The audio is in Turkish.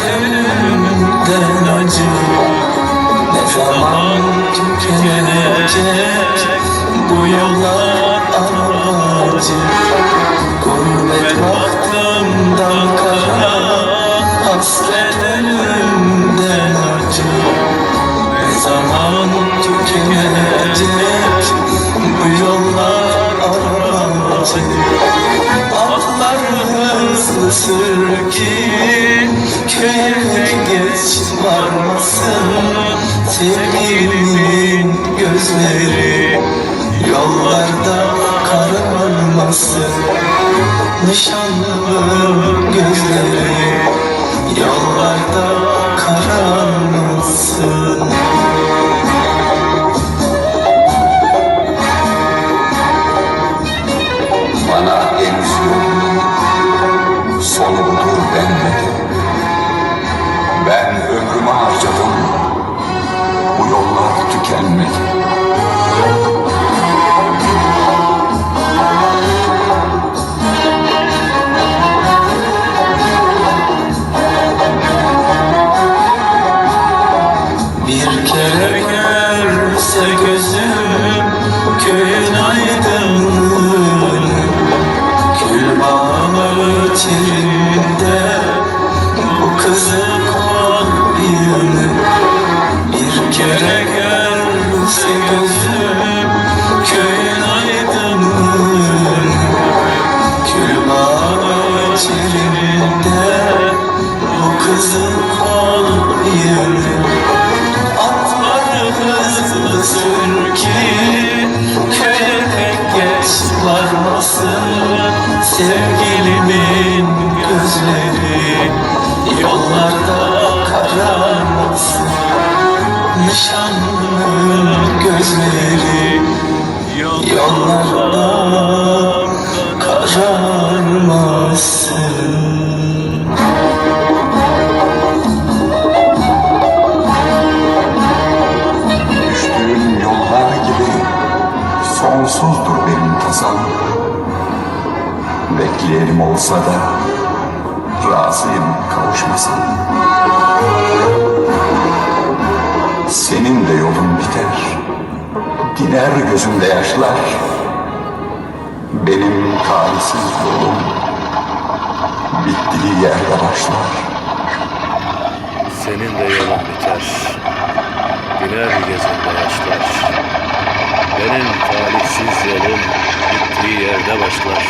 ölümden acı. Ne zaman tükenecek bu yollar aracı? Gurbet bahtımdan kara hasret ölümden acı. Ne zaman tükenecek bu yollar aracı? Sür ki Köye geç varmasın Sevgilimin gözleri. Yollarda kararmasın Nişanlım gözleri. Yollarda kararmasın Bana henüz yok Kere görse gözüm köyün aydınlığını Gül bağları içinde Sevgilimin gözleri Yollarda kararmasın Nişanlının gözleri Yollarda kararmasın olsa da Razıyım kavuşmasam Senin de yolun biter Diner gözümde yaşlar Benim talihsiz yolum Bittiği yerde başlar Senin de yolun biter. Diner gözünde yaşlar. Benim talihsiz yolum bittiği yerde başlar.